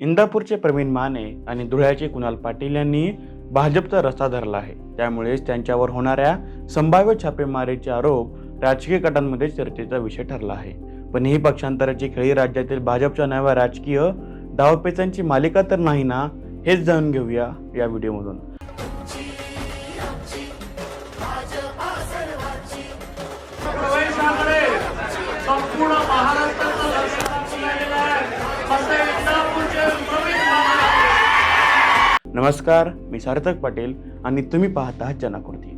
इंदापूरचे प्रवीण माने आणि धुळ्याचे कुणाल पाटील यांनी भाजपचा रस्ता धरला आहे. त्यामुळेच त्यांच्यावर होणाऱ्या संभाव्य छापेमारीचे आरोप राजकीय गटांमध्ये चर्चेचा विषय ठरला आहे. पण ही पक्षांतराची खेळी राज्यातील भाजपच्या नव्या राजकीय दावपेचांची मालिका तर नाही ना हेच जाणून घेऊया या व्हिडिओमधून. नमस्कार मी सार्थक पाटील आणि तुम्ही पाहत आहात जनाकृती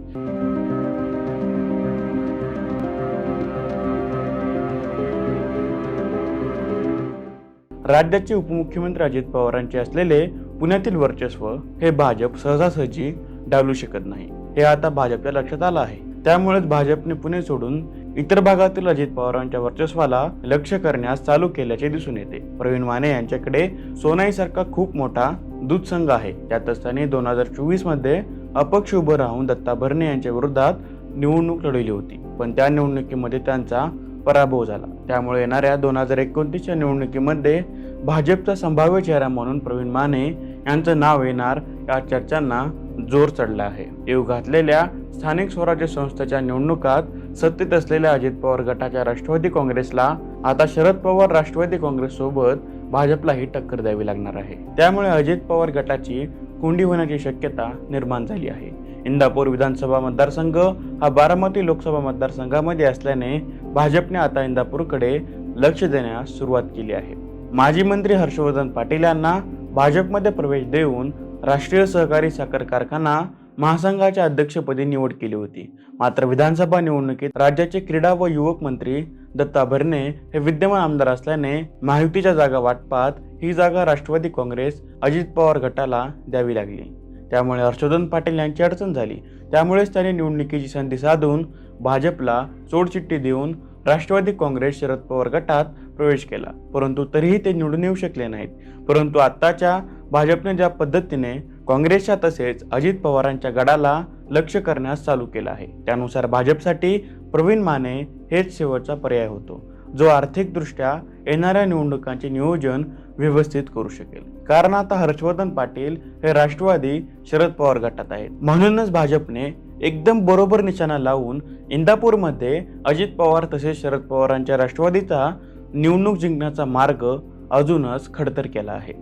राज्याचे उपमुख्यमंत्री अजित पवारांचे असलेले पुण्यातील वर्चस्व हे भाजप सहजासहजी डावलू शकत नाही. हे आता भाजपच्या लक्षात आलं आहे. त्यामुळेच भाजपने पुणे सोडून इतर भागातील अजित पवारांच्या वर्चस्वाला लक्ष करण्यास चालू केल्याचे दिसून येते. प्रवीण माने यांच्याकडे सोनाईसारखा खूप मोठा दूध संघ आहे. त्यातच त्यांनी दोन हजार चोवीसमध्ये अपक्ष उभं राहून दत्ता भरणे यांच्या विरोधात निवडणूक लढवली होती. पण त्या निवडणुकीमध्ये त्यांचा पराभव झाला. त्यामुळे येणाऱ्या दोन हजार एकोणतीसच्या निवडणुकीमध्ये भाजपचा संभाव्य चेहरा म्हणून प्रवीण माने यांचं नाव येणार या चर्चांना जोर चढला आहे. येऊ घातलेल्या स्थानिक स्वराज्य संस्थेच्या निवडणुकात सत्तेत असलेल्या अजित पवार गटाच्या राष्ट्रवादी काँग्रेसला आता शरद पवार राष्ट्रवादी काँग्रेस सोबत भाजपलाही टक्कर द्यावी लागणार आहे. त्यामुळे अजित पवार गटाची कोंडी होण्याची शक्यता निर्माण झाली आहे. इंदापूर विधानसभा मतदारसंघ हा बारामती लोकसभा मतदारसंघामध्ये असल्याने भाजपने आता इंदापूरकडे लक्ष देण्यास सुरुवात केली आहे. माजी मंत्री हर्षवर्धन पाटील यांना भाजपमध्ये प्रवेश देऊन राष्ट्रीय सहकारी साखर कारखाना महासंघाच्या अध्यक्षपदी निवड केली होती. मात्र विधानसभा निवडणुकीत राज्याचे क्रीडा व युवक मंत्री दत्ता भरणे हे विद्यमान आमदार असल्याने महायुतीच्या जागा वाटपात ही जागा राष्ट्रवादी काँग्रेस अजित पवार गटाला द्यावी लागली. त्यामुळे हर्षवर्धन पाटील यांची अडचण झाली. त्यामुळेच त्यांनी निवडणुकीची संधी साधून भाजपला चोडचिठ्ठी देऊन राष्ट्रवादी काँग्रेस शरद पवार गटात प्रवेश केला. परंतु तरीही ते निवडून येऊ शकले नाहीत. परंतु आत्ताच्या भाजपने ज्या पद्धतीने काँग्रेसच्या तसेच अजित पवारांच्या गडाला लक्ष करण्यास चालू केलं आहे. त्यानुसार भाजपसाठी प्रवीण माने हेच शेवटचा पर्याय होतो जो आर्थिकदृष्ट्या येणाऱ्या निवडणुकांचे नियोजन व्यवस्थित करू शकेल. कारण आता हर्षवर्धन पाटील हे राष्ट्रवादी शरद पवार गटात आहेत. म्हणूनच भाजपने एकदम बरोबर निशाणा लावून इंदापूरमध्ये अजित पवार तसेच शरद पवारांच्या राष्ट्रवादीचा निवडणूक जिंकण्याचा मार्ग अजूनच खडतर केला आहे.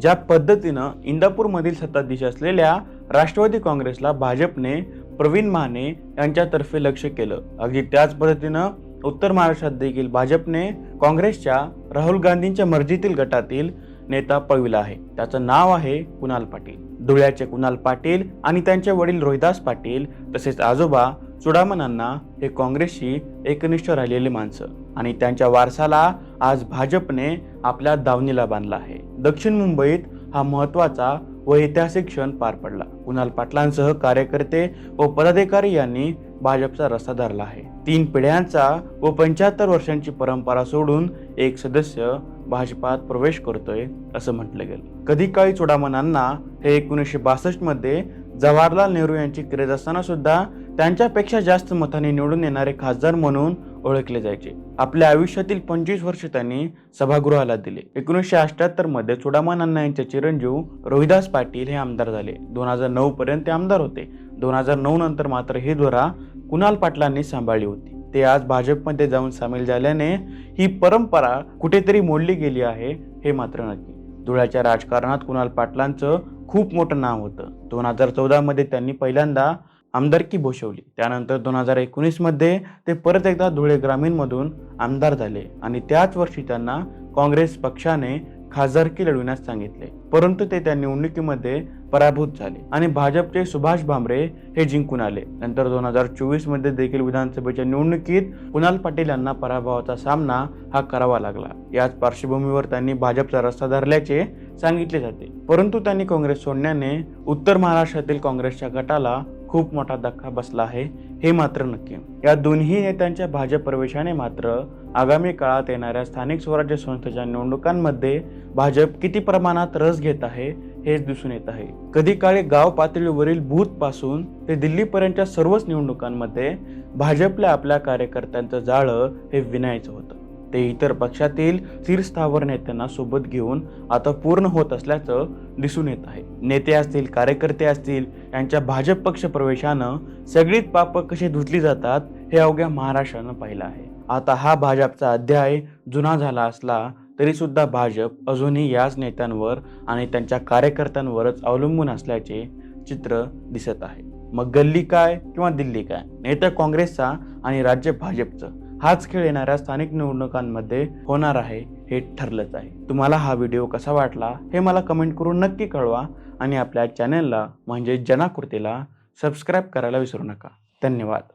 ज्या पद्धतीनं इंदापूरमधील सत्ताधीश असलेल्या राष्ट्रवादी काँग्रेसला भाजपने प्रवीण माने यांच्यातर्फे लक्ष केलं. अगदी त्याच पद्धतीनं उत्तर महाराष्ट्रात देखील भाजपने काँग्रेसच्या राहुल गांधींच्या मर्जीतील गटातील नेता पळविला आहे. त्याचं नाव आहे कुणाल पाटील. धुळ्याचे कुणाल पाटील आणि त्यांचे वडील रोहिदास पाटील तसेच आजोबा चुडामणांना हे काँग्रेसशी एकनिष्ठ राहिलेली माणसं. आणि त्यांच्या वारसाला आज भाजपने आपल्या दावणीला बांधला आहे. दक्षिण मुंबईत हा महत्त्वाचा व ऐतिहासिक क्षण पार पडला. कुणाल पाटलांसह कार्यकर्ते व पदाधिकारी यांनी भाजपचा रस्ता धरला आहे. तीन पिढ्यांचा व पंच्याहत्तर वर्षांची परंपरा सोडून एक सदस्य भाजपात प्रवेश करतोय असं म्हटलं गेलं. कधी काळी चुडामणांना हे एकोणीसशे बासष्टमध्ये जवाहरलाल नेहरू यांची क्रेज असताना सुद्धा त्यांच्यापेक्षा जास्त मताने निवडून येणारे खासदार म्हणून ओळखले जायचे. आपल्या आयुष्यातील पंचवीस वर्ष त्यांनी सभागृहाला दिले. एकोणीसशे अठ्याहत्तरमध्ये चुडामान अण्णा यांचे चिरंजीव रोहिदास पाटील हे आमदार झाले. दोन हजार नऊ पर्यंत ते आमदार होते. दोन हजार नऊ नंतर मात्र ही धुरा कुणाल पाटलांनी सांभाळली होती. ते आज भाजपमध्ये जाऊन सामील झाल्याने ही परंपरा कुठेतरी मोडली गेली आहे हे मात्र नक्की. धुळ्याच्या राजकारणात कुणाल पाटलांचं खूप मोठं नाव होतं. दोन हजार चौदामध्ये त्यांनी पहिल्यांदा आमदारकी भूषवली त्यानंतर दोन हजार एकोणीसमध्ये ते परत एकदा धुळे ग्रामीणमधून आमदार झाले आणि त्याच वर्षी त्यांना काँग्रेस पक्षाने खासदारकी लढविण्यास सांगितले. परंतु ते त्या निवडणुकीमध्ये पराभूत झाले आणि भाजपचे सुभाष भामरे हे जिंकून आले. नंतर दोन हजार चोवीसमध्ये देखील विधानसभेच्या निवडणुकीत कुणाल पाटील यांना पराभवाचा सामना हा करावा लागला. याच पार्श्वभूमीवर त्यांनी भाजपचा रस्ता धरल्याचे सांगितले जाते. परंतु त्यांनी काँग्रेस सोडण्याने उत्तर महाराष्ट्रातील काँग्रेसच्या गटाला खूप मोठा धक्का बसला आहे हे मात्र नक्की. या दोन्ही नेत्यांच्या भाजप प्रवेशाने मात्र आगामी काळात येणाऱ्या स्थानिक स्वराज्य संस्थेच्या निवडणुकांमध्ये भाजप किती प्रमाणात रस घेत आहे हेच दिसून येत आहे. कधी काळी गाव पातळीवरील बूथपासून ते दिल्लीपर्यंतच्या सर्वच निवडणुकांमध्ये भाजपला आपल्या कार्यकर्त्यांचं जाळं हे विणायचं होतं. ते इतर पक्षातील स्थिरस्थावर नेत्यांना सोबत घेऊन आता पूर्ण होत असल्याचं दिसून येत आहे. नेते असतील कार्यकर्ते असतील यांच्या भाजप पक्ष प्रवेशानं सगळीच पापं कशी धुतली जातात हे अवघ्या महाराष्ट्रानं पाहिलं आहे. आता हा भाजपचा अध्याय जुना झाला असला तरी सुद्धा भाजप अजूनही याच नेत्यांवर आणि त्यांच्या कार्यकर्त्यांवरच अवलंबून असल्याचे चित्र दिसत आहे. मग गल्ली काय किंवा दिल्ली काय? नेता काँग्रेसचा आणि राज्य भाजपचं. हाच खेळ येणाऱ्या स्थानिक निवडणुकांमध्ये होणार आहे हे ठरलंच आहे. तुम्हाला हा व्हिडिओ कसा वाटला हे मला कमेंट करून नक्की कळवा आणि आपल्या चॅनलला म्हणजे जनाकृतीला सबस्क्राईब करायला विसरू नका. धन्यवाद.